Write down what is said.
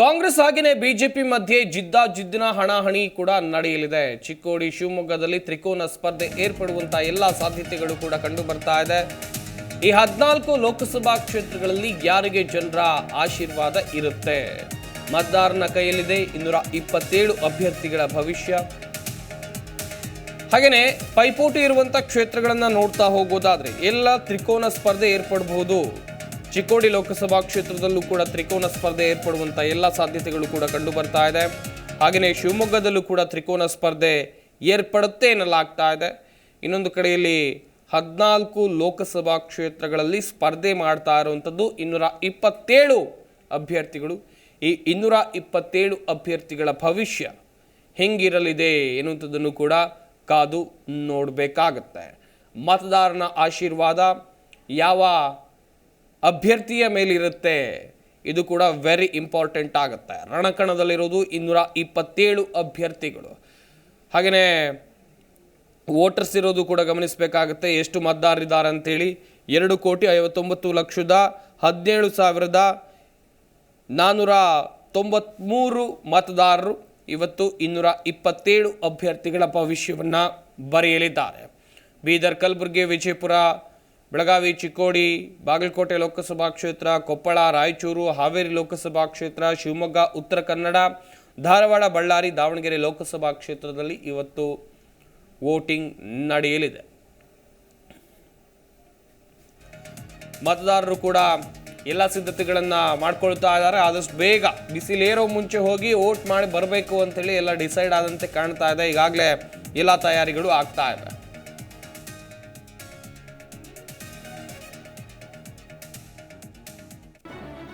ಕಾಂಗ್ರೆಸ್ ಹಾಗೆಯೇ ಬಿಜೆಪಿ ಮಧ್ಯೆ ಜಿದ್ದಾಜಿದ್ದಿನ ಹಣಾಹಣಿ ಕೂಡ ನಡೆಯಲಿದೆ. ಚಿಕ್ಕೋಡಿ, ಶಿವಮೊಗ್ಗದಲ್ಲಿ ತ್ರಿಕೋನ ಸ್ಪರ್ಧೆ ಏರ್ಪಡುವಂತಹ ಎಲ್ಲ ಸಾಧ್ಯತೆಗಳು ಕೂಡ ಕಂಡು ಬರ್ತಾ ಇದೆ. ಈ ಹದಿನಾಲ್ಕು ಲೋಕಸಭಾ ಕ್ಷೇತ್ರಗಳಲ್ಲಿ ಯಾರಿಗೆ ಜನರ ಆಶೀರ್ವಾದ ಇರುತ್ತೆ? ಮತದಾರನ ಕೈಯಲ್ಲಿದೆ ಇನ್ನೂರ ಇಪ್ಪತ್ತೇಳು ಅಭ್ಯರ್ಥಿಗಳ ಭವಿಷ್ಯ. ಹಾಗೆಯೇ ಪೈಪೋಟಿ ಇರುವಂತಹ ಕ್ಷೇತ್ರಗಳನ್ನ ನೋಡ್ತಾ ಹೋಗೋದಾದ್ರೆ ಎಲ್ಲ ತ್ರಿಕೋನ ಸ್ಪರ್ಧೆ ಏರ್ಪಡಬಹುದು ಚಿಕ್ಕೋಡಿ ಲೋಕಸಭಾ ಕ್ಷೇತ್ರದಲ್ಲೂ ಕೂಡ ತ್ರಿಕೋನ ಸ್ಪರ್ಧೆ ಏರ್ಪಡುವಂತ ಎಲ್ಲ ಸಾಧ್ಯತೆಗಳು ಕೂಡ ಕಂಡು ಬರ್ತಾ ಇದೆ. ಹಾಗೆಯೇ ಶಿವಮೊಗ್ಗದಲ್ಲೂ ಕೂಡ ತ್ರಿಕೋನ ಸ್ಪರ್ಧೆ ಏರ್ಪಡುತ್ತೆ ಎನ್ನಲಾಗ್ತಾ ಇದೆ. ಇನ್ನೊಂದು ಕಡೆಯಲ್ಲಿ ಹದಿನಾಲ್ಕು ಲೋಕಸಭಾ ಕ್ಷೇತ್ರಗಳಲ್ಲಿ ಸ್ಪರ್ಧೆ ಮಾಡ್ತಾ ಇರುವಂಥದ್ದು ಇನ್ನೂರ ಇಪ್ಪತ್ತೇಳು ಅಭ್ಯರ್ಥಿಗಳು. ಈ ಇನ್ನೂರ ಇಪ್ಪತ್ತೇಳು ಅಭ್ಯರ್ಥಿಗಳ ಭವಿಷ್ಯ ಹೆಂಗಿರಲಿದೆ ಎನ್ನುವಂಥದ್ದನ್ನು ಕೂಡ ಕಾದು ನೋಡಬೇಕಾಗತ್ತೆ. ಮತದಾರನ ಆಶೀರ್ವಾದ ಯಾವ ಅಭ್ಯರ್ಥಿಯ ಮೇಲಿರುತ್ತೆ. ಇದು ಕೂಡ ವೆರಿ ಇಂಪಾರ್ಟೆಂಟ್ ಆಗುತ್ತೆ. ರಣಕಣದಲ್ಲಿರೋದು ಇನ್ನೂರ ಇಪ್ಪತ್ತೇಳು ಅಭ್ಯರ್ಥಿಗಳು. ಹಾಗೆಯೇ ವೋಟರ್ಸ್ ಇರೋದು ಕೂಡ ಗಮನಿಸಬೇಕಾಗುತ್ತೆ. ಎಷ್ಟು ಮತದಾರರಿದ್ದಾರೆ ಅಂತೇಳಿ. ಎರಡು ಕೋಟಿ ಐವತ್ತೊಂಬತ್ತು ಲಕ್ಷದ ಹದಿನೇಳು ಸಾವಿರದ ನಾನ್ನೂರ ತೊಂಬತ್ತ್ಮೂರು ಮತದಾರರು ಇವತ್ತು ಇನ್ನೂರ ಇಪ್ಪತ್ತೇಳು ಅಭ್ಯರ್ಥಿಗಳ ಭವಿಷ್ಯವನ್ನು ಬರೆಯಲಿದ್ದಾರೆ. ಬೀದರ್, ಕಲಬುರಗಿ, ವಿಜಯಪುರ ಬೆಳಗಾವಿ, ಚಿಕ್ಕೋಡಿ, ಬಾಗಲಕೋಟೆ ಲೋಕಸಭಾ ಕ್ಷೇತ್ರ, ಕೊಪ್ಪಳ, ರಾಯಚೂರು, ಹಾವೇರಿ ಲೋಕಸಭಾ ಕ್ಷೇತ್ರ, ಶಿವಮೊಗ್ಗ, ಉತ್ತರ ಕನ್ನಡ, ಧಾರವಾಡ, ಬಳ್ಳಾರಿ, ದಾವಣಗೆರೆ ಲೋಕಸಭಾ ಕ್ಷೇತ್ರದಲ್ಲಿ ಇವತ್ತು ವೋಟಿಂಗ್ ನಡೆಯಲಿದೆ. ಮತದಾರರು ಕೂಡ ಎಲ್ಲ ಸಿದ್ಧತೆಗಳನ್ನು ಮಾಡ್ಕೊಳ್ತಾ ಇದ್ದಾರೆ. ಆದಷ್ಟು ಬೇಗ ಬಿಸಿಲೇರೋ ಮುಂಚೆ ಹೋಗಿ ವೋಟ್ ಮಾಡಿ ಬರಬೇಕು ಅಂತೇಳಿ ಎಲ್ಲ ಡಿಸೈಡ್ ಆದಂತೆ ಕಾಣ್ತಾ ಇದೆ. ಈಗಾಗಲೇ ಎಲ್ಲ ತಯಾರಿಗಳು ಆಗ್ತಾ ಇದೆ.